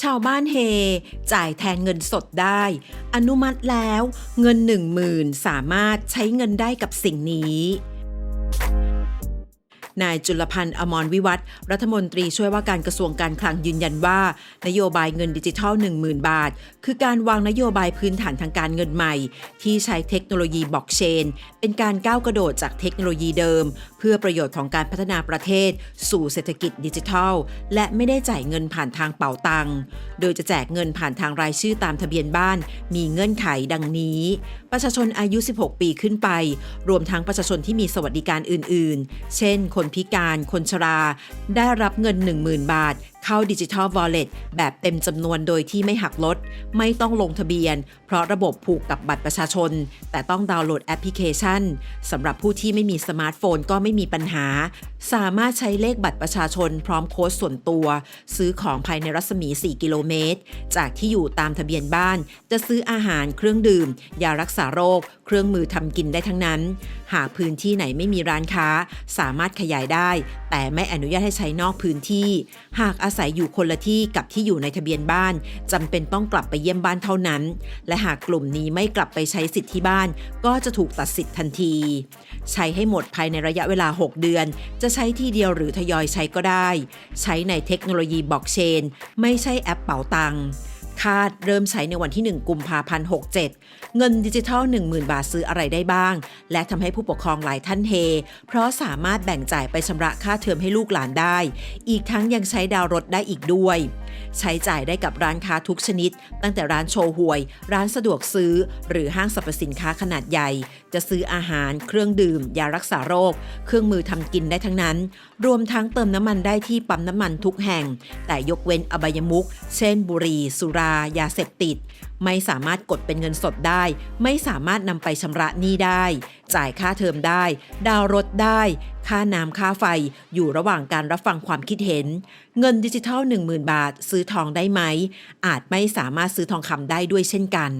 ชาวบ้านเฮ จ่ายแทนเงินสดได้ อนุมัติแล้ว เงินหนึ่งหมื่นสามารถใช้เงินได้กับสิ่งนี้ นายจุลพันธ์อมรวิวัฒน์รัฐมนตรีช่วยว่าการกระทรวงการคลังยืนยันว่า นโยบายเงินดิจิทัล 10,000 บาท คือการวางนโยบายพื้นฐานทางการเงินใหม่ ที่ใช้เทคโนโลยีบล็อกเชน เป็นการก้าวกระโดดจากเทคโนโลยีเดิม เพื่อประโยชน์ของการพัฒนาประเทศ สู่เศรษฐกิจดิจิทัล และไม่ได้จ่ายเงินผ่านทางเป๋าตังค์โดยจะแจกเงินผ่านทางรายชื่อตามทะเบียนบ้าน มีเงื่อนไขดังนี้ ประชาชนอายุ 16 ปีขึ้นไป รวมทั้งประชาชนที่มีสวัสดิการอื่น ๆ เช่น คนพิการ คนชรา ได้รับเงิน 10,000 บาท เข้าดิจิทัล Wallet แบบเต็มจำนวนโดยที่ไม่หักลด ไม่ต้องลงทะเบียน เพราะระบบผูกกับบัตรประชาชน แต่ต้องดาวน์โหลดแอปพลิเคชันสำหรับผู้ที่ไม่มีสมาร์ทโฟนก็ไม่มีปัญหา สามารถใช้เลขบัตรประชาชนพร้อมโค้ดส่วนตัว ซื้อของภายในรัศมี 4 กิโลเมตร จากที่อยู่ตามทะเบียนบ้าน จะซื้ออาหารเครื่องดื่ม ยารักษาโรค เครื่องมือทำกินได้ทั้งนั้น หากพื้นที่ไหนไม่มีร้านค้า สามารถขยายได้ แต่ไม่อนุญาตให้ใช้นอกพื้นที่ หากอาศัยอยู่คนละที่กับที่อยู่ในทะเบียนบ้านจำเป็นต้องกลับไปเยี่ยมบ้านเท่านั้น และหากกลุ่มนี้ไม่กลับไปใช้สิทธิ์ที่บ้าน ก็จะถูกตัดสิทธิ์ทันที ใช้ให้หมดภายในระยะเวลา 6 เดือน จะใช้ที่เดียวหรือทยอยใช้ก็ได้ ใช้ในเทคโนโลยีบล็อกเชน ไม่ใช่แอปเป๋าตังค์ คาดเริ่มใช้ในวันที่ 1 กุมภาพันธ์ 67 เงินดิจิทัล 10,000 บาทซื้ออะไรได้บ้าง และทำให้ผู้ปกครองหลายท่านเฮ เพราะสามารถแบ่งจ่ายไปชำระค่าเทอมให้ลูกหลานได้ อีกทั้งยังใช้ดาวรถได้อีกด้วย ใช้จ่ายได้กับร้านค้าทุกชนิด ตั้งแต่ร้านโชว์หวย ร้านสะดวกซื้อ หรือห้างสรรพสินค้าขนาดใหญ่ จะซื้ออาหาร เครื่องดื่ม ยารักษาโรค เครื่องมือทำกินได้ทั้งนั้น รวมทั้งเติมน้ำมันได้ที่ปั๊มน้ำมันทุกแห่ง แต่ยกเว้นอบายมุก เช่น บุหรี่ สุรา ยาเสพติด ไม่สามารถกดเป็นเงินสดได้ ไม่สามารถนำไปชำระหนี้ได้ จ่ายค่าเทอมได้ ดาวรถได้ ค่าน้ำค่าไฟ อยู่ระหว่างการรับฟังความคิดเห็น เงินดิจิทัล 10,000 บาท ซื้อทองได้ไหม อาจไม่สามารถซื้อทองคำได้ด้วยเช่นกัน